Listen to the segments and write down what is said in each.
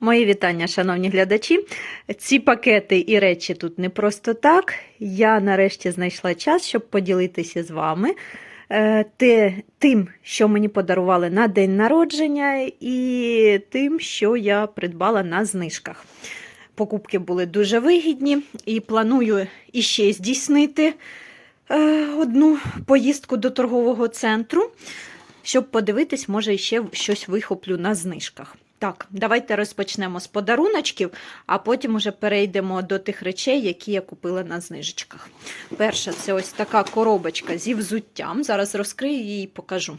Мої вітання, шановні глядачі. Ці пакети і речі тут не просто так. Я нарешті знайшла час, щоб поділитися з вами е, те, тим, що мені подарували на день народження, і тим, що я придбала на знижках. Покупки були дуже вигідні і планую іще здійснити е, одну поїздку до торгового центру, щоб подивитись, може, ще щось вихоплю на знижках. Так, давайте розпочнемо з подаруночків, а потім уже перейдемо до тих речей, які я купила на знижечках. Перша це ось така коробочка зі взуттям. Зараз розкрию її і покажу.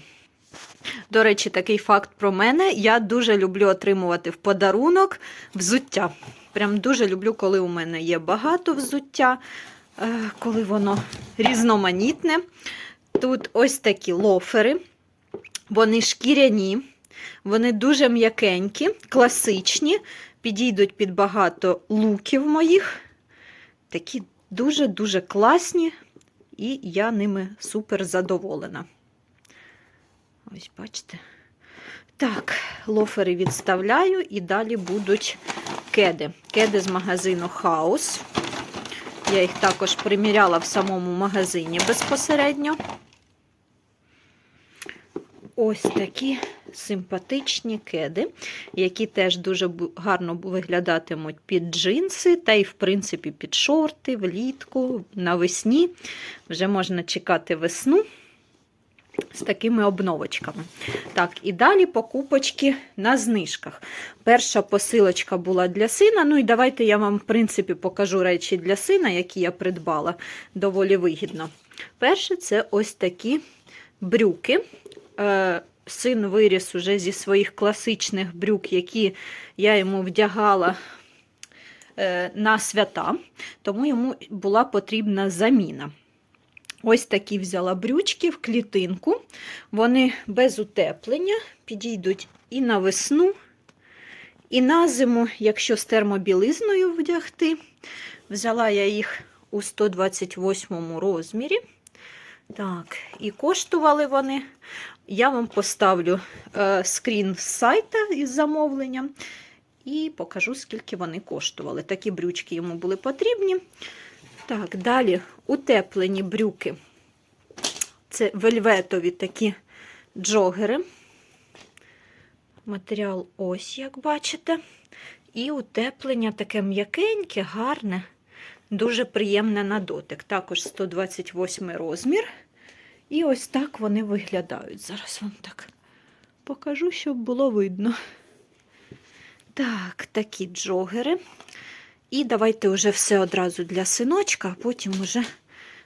До речі, такий факт про мене. Я дуже люблю отримувати в подарунок взуття. Прям дуже люблю, коли у мене є багато взуття, е, коли воно різноманітне. Тут ось такі лофери, вони шкіряні. Вони дуже м'якенькі, класичні, підійдуть під багато луків моїх. Такі дуже-дуже класні, і я ними супер задоволена. Ось, бачите. Так, лофери відставляю і далі будуть кеди. Кеди з магазину Хаус. Я їх також приміряла в самому магазині безпосередньо. Ось такі симпатичні кеди, які теж дуже гарно виглядатимуть під джинси, та й, в принципі, під шорти, влітку, навесні. Вже можна чекати весну з такими обновочками. Так, і далі покупочки на знижках. Перша посилочка була для сина. Ну і давайте я вам, в принципі, покажу речі для сина, які я придбала доволі вигідно. Перше, це ось такі брюки. Син виріс уже зі своїх класичних брюк, які я йому вдягала е, на свята, тому йому була потрібна заміна. Ось такі взяла брючки в клітинку. Вони без утеплення, підійдуть і на весну, і на зиму, якщо з термобілизною вдягти. Взяла я їх у 128 розмірі. Так, і коштували вони. Я вам поставлю е, скрін з сайта із замовленням і покажу, скільки вони коштували. Такі брючки йому були потрібні. Так, далі утеплені брюки. Це вельветові такі джогери. Матеріал ось, як бачите. І утеплення таке м'якеньке, гарне, дуже приємне на дотик. Також 128 розмір. І ось так вони виглядають. Зараз вам так покажу, щоб було видно. Так, такі джогери. І давайте вже все одразу для синочка, а потім вже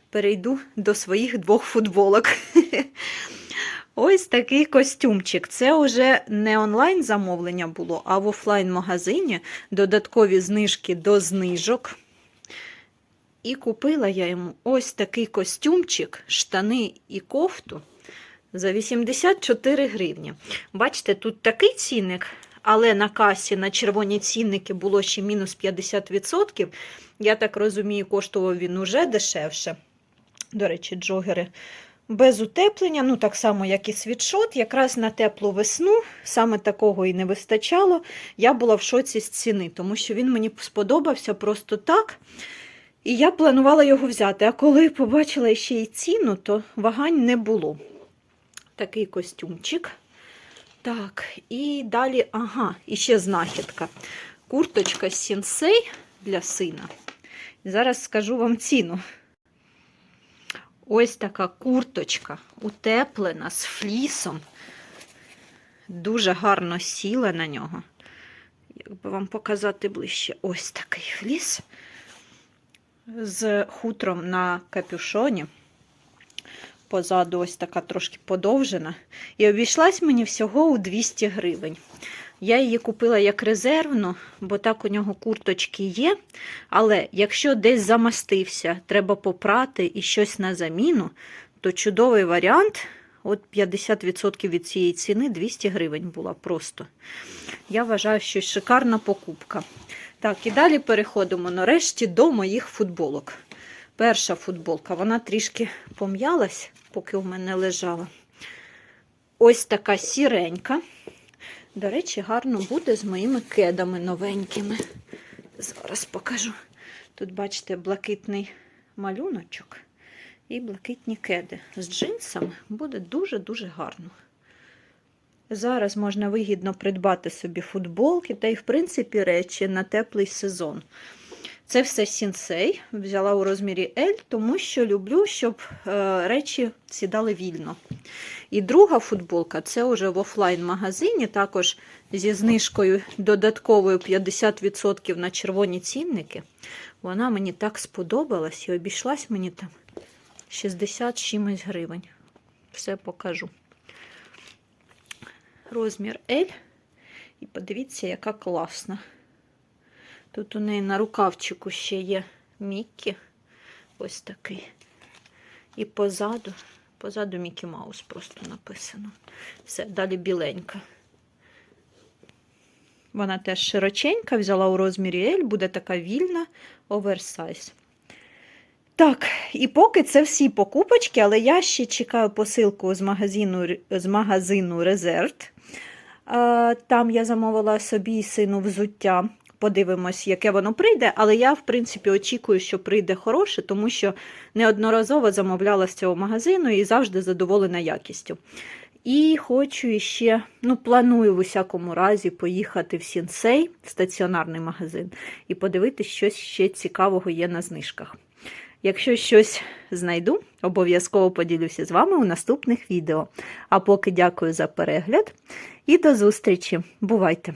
перейду до своїх двох футболок. Ось такий костюмчик. Це вже не онлайн замовлення було, а в офлайн-магазині додаткові знижки до знижок. І купила я йому ось такий костюмчик, штани і кофту за 84 гривні. Бачите, тут такий цінник, але на касі на червоні цінники було ще мінус 50%. Я так розумію, коштував він уже дешевше. До речі, джогери без утеплення, ну так само, як і світшот, якраз на теплу весну, саме такого і не вистачало. Я була в шоці з ціни, тому що він мені сподобався просто так. І я планувала його взяти. А коли побачила ще й ціну, то вагань не було. Такий костюмчик. Так, і далі, ага, і ще знахідка. Курточка сінсей для сина. Зараз скажу вам ціну. Ось така курточка утеплена з флісом. Дуже гарно сіла на нього. Як би вам показати ближче, ось такий фліс з хутром на капюшоні. Позаду ось така трошки подовжена. І обійшлась мені всього у 200 гривень. Я її купила як резервну, бо так у нього курточки є. Але якщо десь замастився, треба попрати і щось на заміну, то чудовий варіант. От 50% від цієї ціни 200 гривень була просто. Я вважаю, що шикарна покупка. Так, і далі переходимо нарешті до моїх футболок. Перша футболка, вона трішки пом'ялась, поки у мене лежала. Ось така сіренька. До речі, гарно буде з моїми кедами новенькими. Зараз покажу. Тут, бачите, блакитний малюночок і блакитні кеди. З джинсами буде дуже-дуже гарно. Зараз можна вигідно придбати собі футболки та й, в принципі, речі на теплий сезон. Це все сінсей. Взяла у розмірі L, тому що люблю, щоб е, речі сідали вільно. І друга футболка це вже в офлайн-магазині, також зі знижкою додатковою 50% на червоні цінники. Вона мені так сподобалась і обійшлась мені там 60 чимось гривень. Все покажу. Розмір L. І подивіться, яка класна. Тут у неї на рукавчику ще є Міккі. Ось такий. І позаду, позаду Мікі Маус просто написано. Все, далі біленька. Вона теж широченька, взяла у розмірі L, буде така вільна, оверсайз. Так, і поки це всі покупочки, але я ще чекаю посилку з магазину, з магазину Резерт. Е, Там я замовила собі сину взуття. Подивимось, яке воно прийде, але я, в принципі, очікую, що прийде хороше, тому що неодноразово замовляла з цього магазину і завжди задоволена якістю. І хочу ще, ну, планую в усякому разі поїхати в Сінсей, стаціонарний магазин, і подивитися, щось ще цікавого є на знижках. Якщо щось знайду, обов'язково поділюся з вами у наступних відео. А поки дякую за перегляд і до зустрічі. Бувайте!